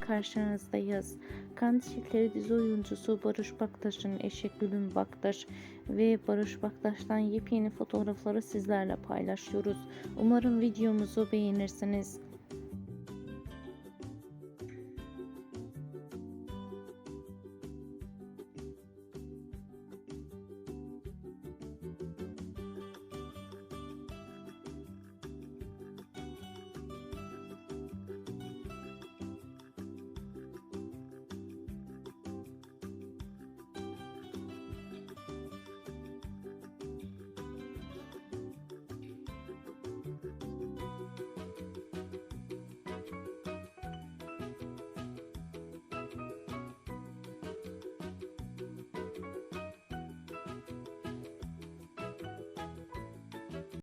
Karşınızdayız. Kan Çiftleri dizi oyuncusu Barış Baktaş'ın eşi Gülüm Baktaş ve Barış Baktaş'tan yepyeni fotoğrafları sizlerle paylaşıyoruz. Umarım videomuzu beğenirsiniz.